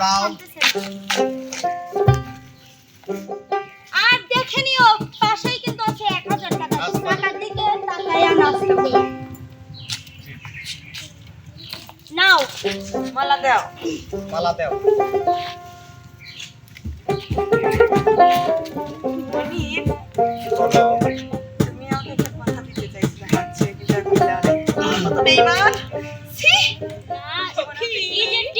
দাও। আর দেখে নিও পাশেই কিন্তু আছে এক হাজার টাকা। টাকার দিকে নাও মালা দাও। মালা দাও। তুমি আমাকে কথা দিতে বেইমান। কি?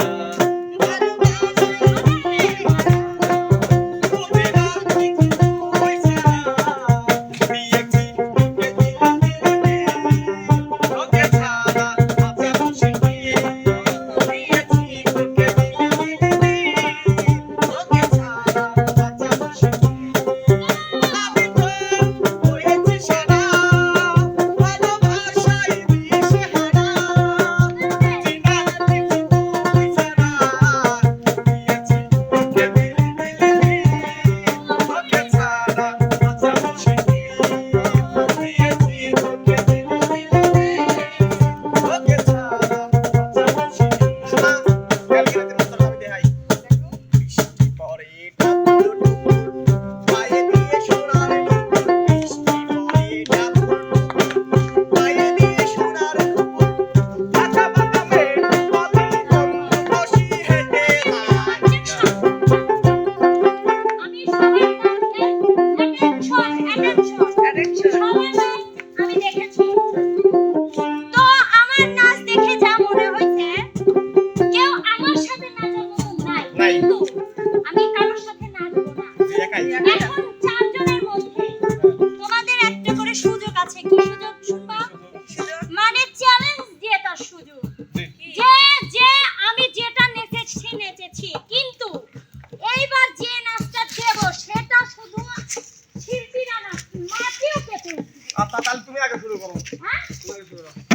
আচ্ছা, তুমি আগে শুরু করো। হ্যাঁ? তুমি আগে শুরু করো।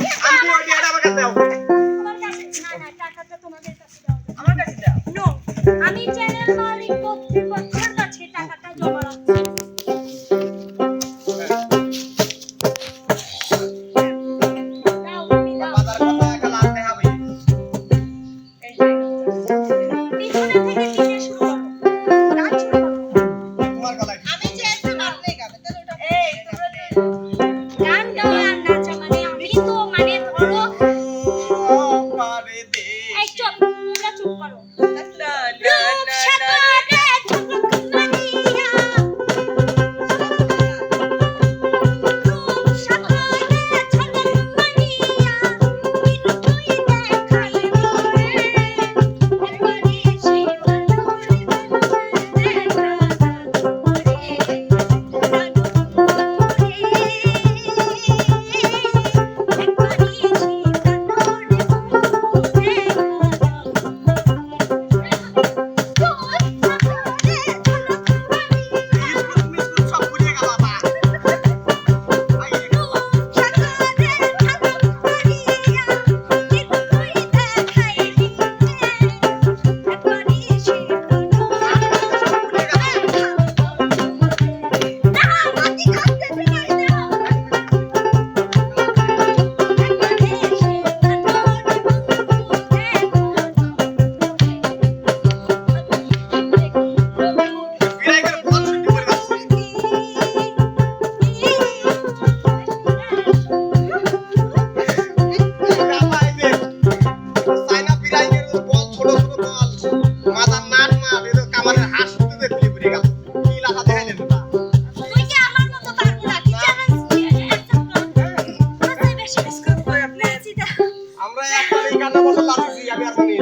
কান্না বসে লাগাইছি আমি আর শুনি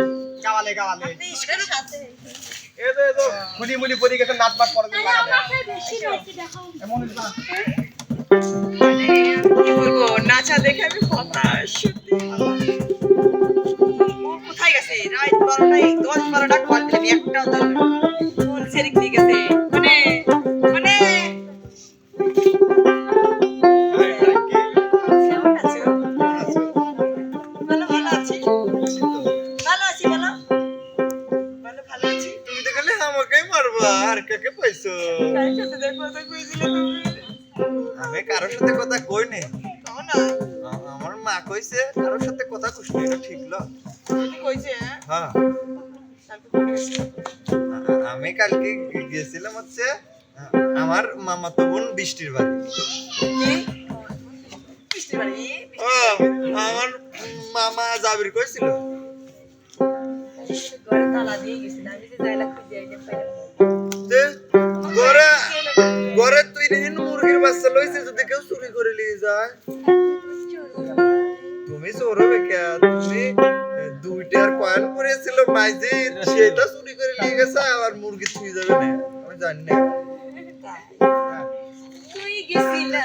গাওয়ালে গাওয়ালে। আপনি স্কুলের সাথে। এই তো এই তো মুলি মুলি পরি গেছে নাচ দেখো। এমন না মানে কি বলব নাচা দেখে আমি হতাশ কোথায় গেছে? রাত বারোটায় দশ বারোটা কল দিলাম একটাও কাকে পাইছো? আমি কারোর সাথে কথা কই নি? আমার মা কইছে কারোর সাথে কথা কুছনি এটা ঠিক ল কইছে হ্যাঁ? হ্যাঁ। আমি কালকে গে- গেছিলাম হচ্ছে আমার মামাতো বোন বৃষ্টির বাড়ি। আমার মামা জাবির কইছিল। তালা দিয়ে গেছিল আমি যে যাইলা খুঁজে আইলাম পাইলাম ঘরে তুই দিন মুরগির বাচ্চা লইছে যদি কেউ চুরি করে নিয়ে যায়। তুমি চোর হবে কে? তুমি দুইটার কয়েন পরেছিল মাইজি সেটা চুরি করে নিয়ে গেছে আবার মুরগি চুরি যাবে না। আমি জানি না। তুই গেছিলা।